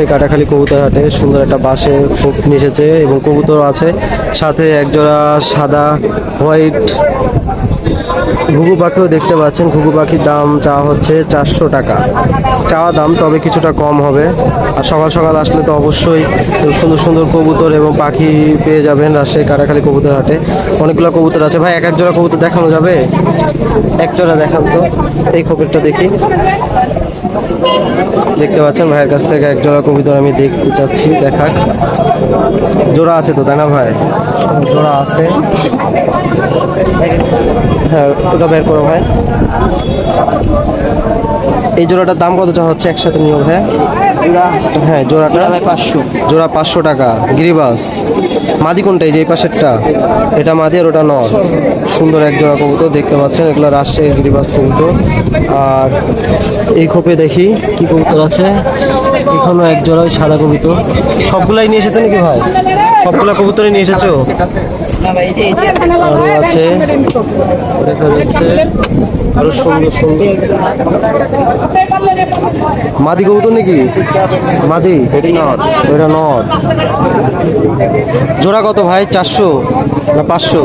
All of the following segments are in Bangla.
রাজশাহী কাটাখালী কবুতর হাটে সুন্দর একটা বাসে খুব মিশেছে এবং কবুতর আছে। সাথে একজোড়া সাদা, হোয়াইট ঘুঘু পাখিও দেখতে পাচ্ছেন। ঘুঘু পাখির দাম চাওয়া হচ্ছে চারশো টাকা। চাওয়া দাম তবে কিছুটা কম হবে। আর সকাল সকাল আসলে তো অবশ্যই সুন্দর সুন্দর কবুতর এবং পাখি পেয়ে যাবেন রাজশাহী কাটাখালী কবুতর হাটে অনেকগুলো কবুতর আছে। ভাই এক এক জোড়া কবুতর দেখানো যাবে? এক জোড়া দেখান তো। এই খবরটা দেখি। দেখতে পাচ্ছেন ভাইয়ের কাছ থেকে এক জোড়া কবুতর আমি দেখ চাচ্ছি দেখাক। জোড়া আছে তো তাই না ভাই? জোড়া আছে। হ্যাঁ ওটা বের করো ভাই। এই জোড়াটার দাম কত চা হচ্ছে একসাথে ভাই? জোড়া? হ্যাঁ জোড়াটা। পাঁচশো। জোড়া পাঁচশো টাকা। গিরিবাস। মাদি কোনটা এই যে এই পাশেরটা? এটা মাদি আর ওটা নর। সুন্দর এক জোড়া কবুতর দেখতে পাচ্ছেন। এগুলো রাজশাহীর গিরিবাস কবুতর। আর এই খোপে দেখি কি কবুতর আছে। এখনও এক জোড়া সাদা কবুতর। সবগুলাই নিয়ে এসেছ নাকি ভাই? সবগুলা কবুতরই নিয়ে এসেছ? আরও আছে। দেখা যাচ্ছে। আরও সুন্দর সুন্দর। মাদি কবুতর নাকি? মাদি? এটি নর। জোড়া কত ভাই? চারশো না পাঁচশো?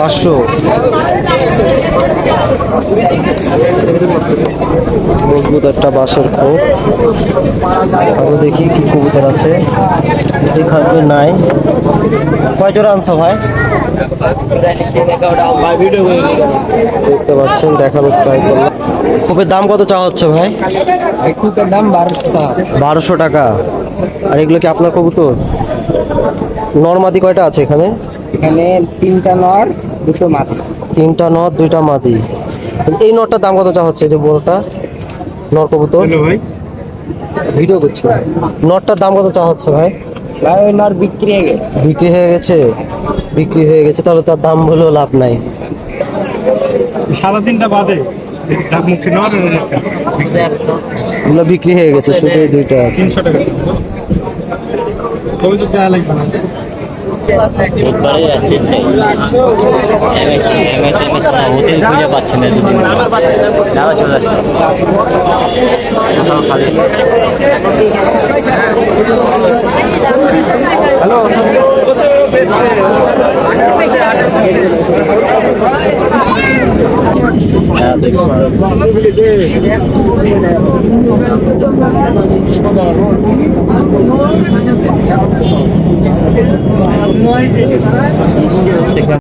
পাঁচশো। মজবুত একটা বাঁশের খোপ। আরও দেখি কি কবুতর আছে। এখানে নাই। কয় জোড়া আনছো ভাই? দেখতে পাচ্ছেন, দেখানোর ট্রাই করলাম। খোপের দাম কত চাওয়া হচ্ছে ভাই? একটুটার দাম বারোশো টাকা। আর এগুলো কি আপনার কবুতর? নর্মাদি কয়টা আছে এখানে? এখানে তিনটা নর দুটো মাথা তিনটা নর দুইটা মাদি এই নরটার দাম কত চা হচ্ছে এই যে বড়টা নর কবুতর? ভিডিও করছি নরটার দাম কত চা হচ্ছে ভাই? ভাই ওই নর বিক্রি হয়ে গেছে। বিক্রি হয়ে গেছে? বিক্রি হয়ে গেছে তাহলে তার দাম বলেও লাভ নাই। সাড়ে তিনটা বাদে এগুলো বিক্রি হয়ে গেছে শুধু দুইটা তিনশো টাকা। রোববারে রাত্রির নেই। এমএস এমএস এমএস না হোটেল খুঁজে পাচ্ছে না দুদিন যাওয়া চলে আসছে। কোথাও খালি mời